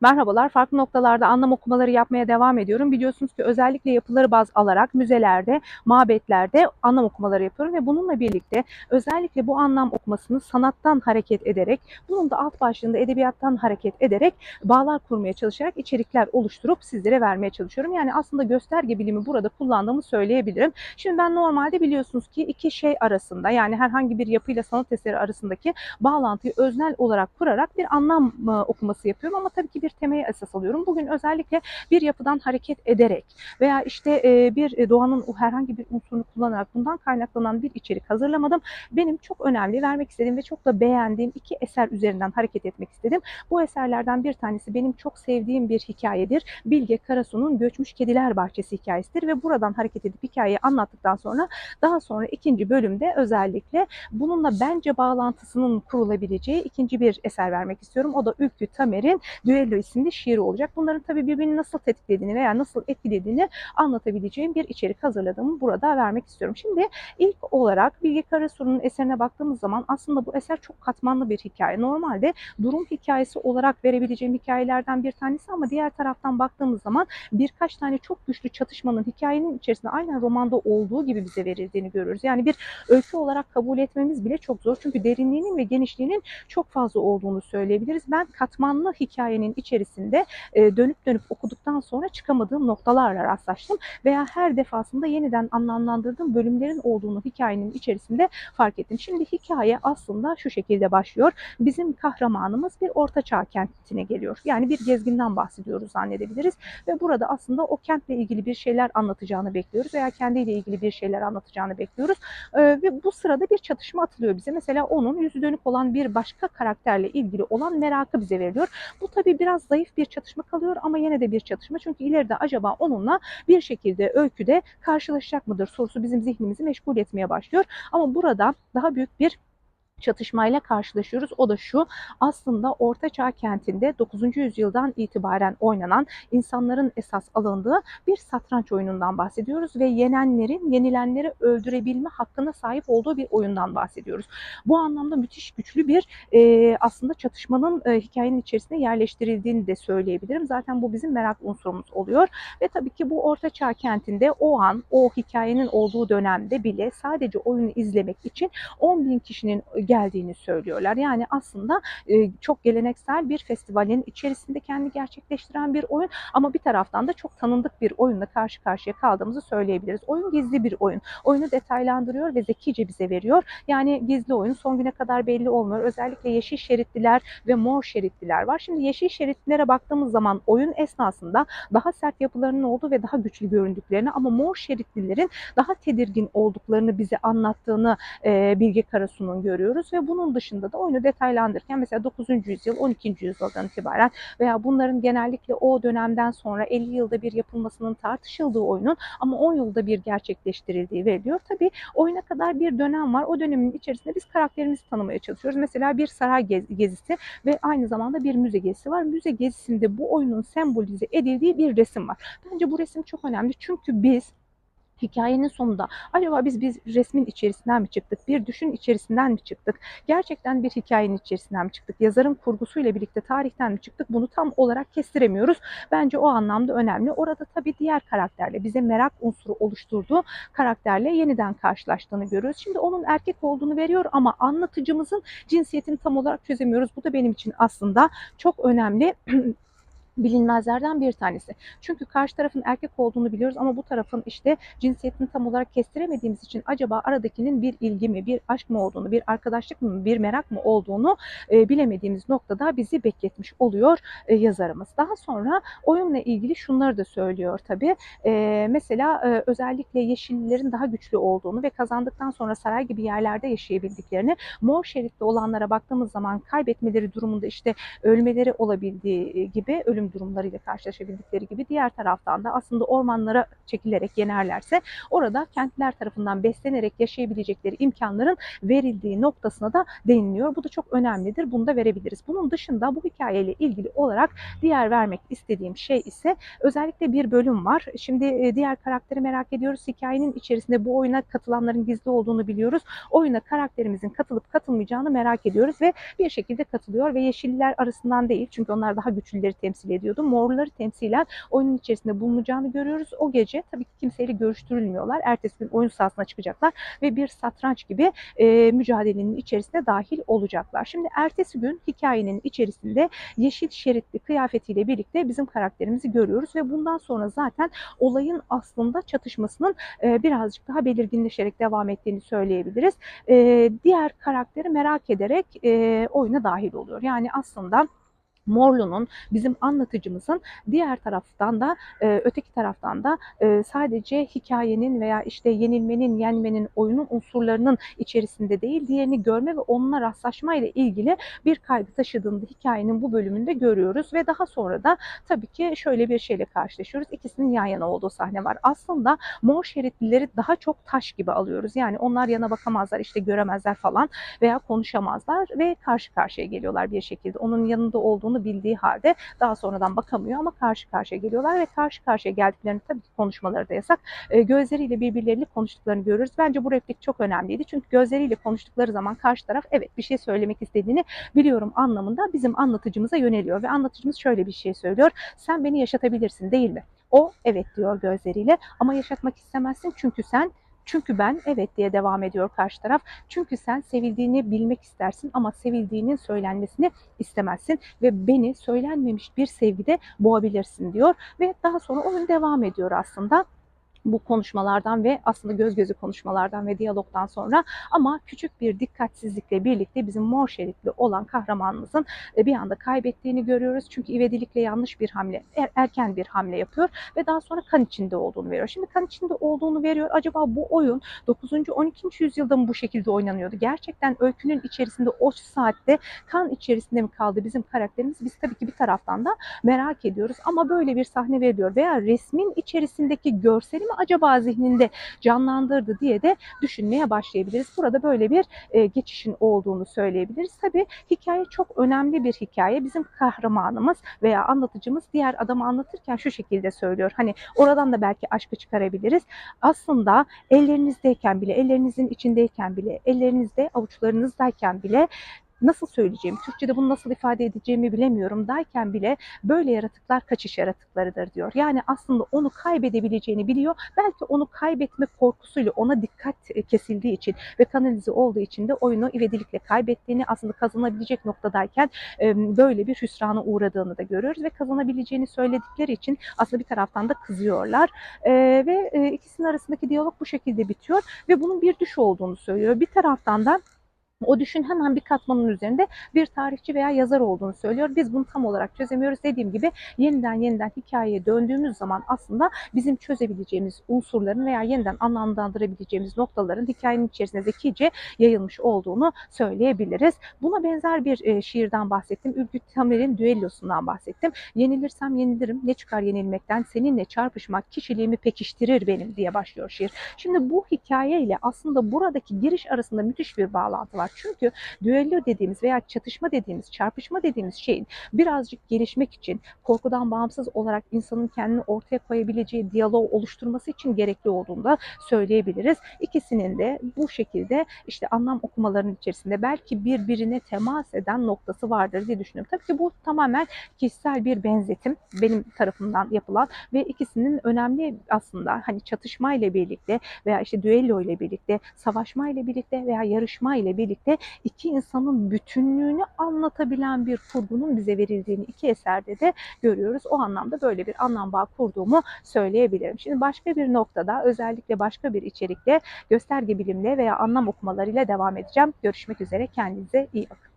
Merhabalar, farklı noktalarda anlam okumaları yapmaya devam ediyorum. Biliyorsunuz ki özellikle yapıları baz alarak müzelerde, mabetlerde anlam okumaları yapıyorum ve bununla birlikte özellikle bu anlam okumasını sanattan hareket ederek, bunun da alt başlığında edebiyattan hareket ederek bağlar kurmaya çalışarak içerikler oluşturup sizlere vermeye çalışıyorum. Yani aslında gösterge bilimi burada kullandığımı söyleyebilirim. Şimdi ben normalde biliyorsunuz ki iki şey arasında yani herhangi bir yapıyla sanat eseri arasındaki bağlantıyı öznel olarak kurarak bir anlam e, okuması yapıyorum ama tabii ki bir temaya esas alıyorum. Bugün özellikle bir yapıdan hareket ederek veya işte e, bir doğanın herhangi bir unsurunu kullanarak bundan kaynaklanan bir içerik hazırlamadım. Benim çok önemli vermek istediğim ve çok da beğendiğim iki eser üzerinden hareket etmek istedim. Bu eserlerden bir tanesi benim çok sevdiğim bir hikayedir. Bilge Karasu'nun Göçmüş Kediler Bahçesi hikayesidir ve buradan hareket edip hikayeyi anlattıktan sonra daha sonra ikinci bölümde özellikle bununla bence bağlantısının kurulabileceği ikinci bir eser vermek istiyorum. O da Ülkü Tamer'in Düello isimli şiiri olacak. Bunların tabii birbirini nasıl tetiklediğini veya nasıl etkilediğini anlatabileceğim bir içerik hazırladığımı burada vermek istiyorum. Şimdi ilk olarak Bilge Karasu'nun eserine baktığımız zaman aslında bu eser çok katmanlı bir hikaye. Normalde durum hikayesi olarak verebileceğim hikayelerden bir tanesi ama diğer taraftan baktığımız zaman birkaç tane çok güçlü çatışmanın hikayenin içerisinde aynen romanda olduğu gibi bize verildiğini görüyoruz. Yani bir öykü olarak kabul etmemiz bile çok zor. Çünkü derinliğinin ve genişliğinin çok fazla olduğunu söyleyebiliriz. Ben katmanlı hikayenin içerisinde e, dönüp dönüp okuduktan sonra çıkamadığım noktalarla rastlaştım veya her defasında yeniden anlamlandırdığım bölümlerin olduğunu hikayenin içerisinde fark ettim. Şimdi hikaye aslında şu şekilde başlıyor. Bizim kahramanımız bir ortaçağ kentine geliyor. Yani bir gezginden bahsediyoruz zannedebiliriz ve burada aslında o kentle ilgili bir şeyler anlatacağını bekliyoruz veya kendiyle ilgili bir şeyler anlatacağını bekliyoruz. Ee, ve bu sırada bir çatışma atılıyor bize. Mesela onun yüzü dönük olan bir başka karakterle ilgili olan merakı bize veriliyor. Bu tabii biraz zayıf bir çatışma kalıyor ama yine de bir çatışma. Çünkü ileride acaba onunla bir şekilde öyküde karşılaşacak mıdır sorusu bizim zihnimizi meşgul etmeye başlıyor. Ama burada daha büyük bir çatışmayla karşılaşıyoruz. O da şu aslında Ortaçağ kentinde 9. yüzyıldan itibaren oynanan insanların esas alındığı bir satranç oyunundan bahsediyoruz ve yenenlerin yenilenleri öldürebilme hakkına sahip olduğu bir oyundan bahsediyoruz. Bu anlamda müthiş güçlü bir e, aslında çatışmanın e, hikayenin içerisine yerleştirildiğini de söyleyebilirim. Zaten bu bizim merak unsurumuz oluyor ve tabii ki bu Ortaçağ kentinde o an o hikayenin olduğu dönemde bile sadece oyunu izlemek için 10 bin kişinin geldiğini söylüyorlar. Yani aslında e, çok geleneksel bir festivalin içerisinde kendi gerçekleştiren bir oyun ama bir taraftan da çok tanındık bir oyunla karşı karşıya kaldığımızı söyleyebiliriz. Oyun gizli bir oyun. Oyunu detaylandırıyor ve zekice bize veriyor. Yani gizli oyun son güne kadar belli olmuyor. Özellikle yeşil şeritliler ve mor şeritliler var. Şimdi yeşil şeritlilere baktığımız zaman oyun esnasında daha sert yapılarının olduğu ve daha güçlü göründüklerini ama mor şeritlilerin daha tedirgin olduklarını bize anlattığını e, Bilge Karasu'nun görüyoruz ve bunun dışında da oyunu detaylandırırken mesela 9. yüzyıl 12. yüzyıldan itibaren veya bunların genellikle o dönemden sonra 50 yılda bir yapılmasının tartışıldığı oyunun ama 10 yılda bir gerçekleştirildiği veriliyor. Tabi oyuna kadar bir dönem var. O dönemin içerisinde biz karakterimizi tanımaya çalışıyoruz. Mesela bir saray gezisi ve aynı zamanda bir müze gezisi var. Müze gezisinde bu oyunun sembolize edildiği bir resim var. Bence bu resim çok önemli çünkü biz hikayenin sonunda acaba biz biz resmin içerisinden mi çıktık? Bir düşün içerisinden mi çıktık? Gerçekten bir hikayenin içerisinden mi çıktık? Yazarın kurgusuyla birlikte tarihten mi çıktık? Bunu tam olarak kestiremiyoruz. Bence o anlamda önemli. Orada tabii diğer karakterle bize merak unsuru oluşturduğu karakterle yeniden karşılaştığını görüyoruz. Şimdi onun erkek olduğunu veriyor ama anlatıcımızın cinsiyetini tam olarak çözemiyoruz. Bu da benim için aslında çok önemli bilinmezlerden bir tanesi. Çünkü karşı tarafın erkek olduğunu biliyoruz ama bu tarafın işte cinsiyetini tam olarak kestiremediğimiz için acaba aradakinin bir ilgi mi, bir aşk mı olduğunu, bir arkadaşlık mı, bir merak mı olduğunu e, bilemediğimiz noktada bizi bekletmiş oluyor e, yazarımız. Daha sonra oyunla ilgili şunları da söylüyor tabii. E, mesela e, özellikle yeşillilerin daha güçlü olduğunu ve kazandıktan sonra saray gibi yerlerde yaşayabildiklerini, mor şeritli olanlara baktığımız zaman kaybetmeleri durumunda işte ölmeleri olabildiği gibi ölüm durumlarıyla karşılaşabildikleri gibi diğer taraftan da aslında ormanlara çekilerek yenerlerse orada kentler tarafından beslenerek yaşayabilecekleri imkanların verildiği noktasına da değiniliyor. Bu da çok önemlidir. Bunu da verebiliriz. Bunun dışında bu hikayeyle ilgili olarak diğer vermek istediğim şey ise özellikle bir bölüm var. Şimdi e, diğer karakteri merak ediyoruz. Hikayenin içerisinde bu oyuna katılanların gizli olduğunu biliyoruz. Oyuna karakterimizin katılıp katılmayacağını merak ediyoruz ve bir şekilde katılıyor ve yeşilliler arasından değil çünkü onlar daha güçlüleri temsil ediyordu. Morları temsilen oyunun içerisinde bulunacağını görüyoruz. O gece tabii ki kimseyle görüştürülmüyorlar. Ertesi gün oyun sahasına çıkacaklar ve bir satranç gibi e, mücadelenin içerisine dahil olacaklar. Şimdi ertesi gün hikayenin içerisinde yeşil şeritli kıyafetiyle birlikte bizim karakterimizi görüyoruz ve bundan sonra zaten olayın aslında çatışmasının e, birazcık daha belirginleşerek devam ettiğini söyleyebiliriz. E, diğer karakteri merak ederek e, oyuna dahil oluyor. Yani aslında Morlu'nun bizim anlatıcımızın diğer taraftan da e, öteki taraftan da e, sadece hikayenin veya işte yenilmenin, yenmenin, oyunun unsurlarının içerisinde değil, diğerini görme ve onunla rastlaşma ile ilgili bir kaygı taşıdığını hikayenin bu bölümünde görüyoruz ve daha sonra da tabii ki şöyle bir şeyle karşılaşıyoruz. İkisinin yan yana olduğu sahne var. Aslında mor şeritlileri daha çok taş gibi alıyoruz. Yani onlar yana bakamazlar, işte göremezler falan veya konuşamazlar ve karşı karşıya geliyorlar bir şekilde. Onun yanında olduğunu bildiği halde daha sonradan bakamıyor ama karşı karşıya geliyorlar ve karşı karşıya geldiklerini tabii ki konuşmaları da yasak. E, gözleriyle birbirleriyle konuştuklarını görüyoruz. Bence bu replik çok önemliydi. Çünkü gözleriyle konuştukları zaman karşı taraf evet bir şey söylemek istediğini biliyorum anlamında bizim anlatıcımıza yöneliyor ve anlatıcımız şöyle bir şey söylüyor. Sen beni yaşatabilirsin değil mi? O evet diyor gözleriyle ama yaşatmak istemezsin çünkü sen çünkü ben evet diye devam ediyor karşı taraf. Çünkü sen sevildiğini bilmek istersin ama sevildiğinin söylenmesini istemezsin. Ve beni söylenmemiş bir sevgide boğabilirsin diyor. Ve daha sonra oyun devam ediyor aslında bu konuşmalardan ve aslında göz gözü konuşmalardan ve diyalogdan sonra ama küçük bir dikkatsizlikle birlikte bizim mor şeritli olan kahramanımızın e, bir anda kaybettiğini görüyoruz. Çünkü ivedilikle yanlış bir hamle, er, erken bir hamle yapıyor ve daha sonra kan içinde olduğunu veriyor. Şimdi kan içinde olduğunu veriyor. Acaba bu oyun 9. 12. yüzyılda mı bu şekilde oynanıyordu? Gerçekten öykünün içerisinde o saatte kan içerisinde mi kaldı bizim karakterimiz? Biz tabii ki bir taraftan da merak ediyoruz ama böyle bir sahne veriliyor veya resmin içerisindeki görseli mi acaba zihninde canlandırdı diye de düşünmeye başlayabiliriz. Burada böyle bir e, geçişin olduğunu söyleyebiliriz. Tabii hikaye çok önemli bir hikaye. Bizim kahramanımız veya anlatıcımız diğer adamı anlatırken şu şekilde söylüyor. Hani oradan da belki aşkı çıkarabiliriz. Aslında ellerinizdeyken bile, ellerinizin içindeyken bile, ellerinizde avuçlarınızdayken bile nasıl söyleyeceğim, Türkçe'de bunu nasıl ifade edeceğimi bilemiyorum derken bile böyle yaratıklar kaçış yaratıklarıdır diyor. Yani aslında onu kaybedebileceğini biliyor. Belki onu kaybetme korkusuyla ona dikkat e, kesildiği için ve kanalize olduğu için de oyunu ivedilikle kaybettiğini aslında kazanabilecek noktadayken böyle bir hüsrana uğradığını da görüyoruz ve kazanabileceğini söyledikleri için aslında bir taraftan da kızıyorlar ve e, ikisinin arasındaki diyalog bu şekilde bitiyor ve bunun bir düş olduğunu söylüyor. Bir taraftan da o düşün hemen bir katmanın üzerinde bir tarihçi veya yazar olduğunu söylüyor. Biz bunu tam olarak çözemiyoruz. Dediğim gibi yeniden yeniden hikayeye döndüğümüz zaman aslında bizim çözebileceğimiz unsurların veya yeniden anlamlandırabileceğimiz noktaların hikayenin içerisinde zekice yayılmış olduğunu söyleyebiliriz. Buna benzer bir e, şiirden bahsettim. Ülkü Tamer'in düellosundan bahsettim. Yenilirsem yenilirim. Ne çıkar yenilmekten? Seninle çarpışmak kişiliğimi pekiştirir benim diye başlıyor şiir. Şimdi bu hikayeyle aslında buradaki giriş arasında müthiş bir bağlantı var var. Çünkü düello dediğimiz veya çatışma dediğimiz, çarpışma dediğimiz şeyin birazcık gelişmek için korkudan bağımsız olarak insanın kendini ortaya koyabileceği diyalog oluşturması için gerekli olduğunu da söyleyebiliriz. İkisinin de bu şekilde işte anlam okumalarının içerisinde belki birbirine temas eden noktası vardır diye düşünüyorum. Tabii ki bu tamamen kişisel bir benzetim benim tarafımdan yapılan ve ikisinin önemli aslında hani çatışma ile birlikte veya işte düello ile birlikte, savaşma ile birlikte veya yarışma ile birlikte birlikte iki insanın bütünlüğünü anlatabilen bir kurgunun bize verildiğini iki eserde de görüyoruz. O anlamda böyle bir anlam bağı kurduğumu söyleyebilirim. Şimdi başka bir noktada özellikle başka bir içerikte gösterge bilimle veya anlam okumalarıyla devam edeceğim. Görüşmek üzere. Kendinize iyi bakın.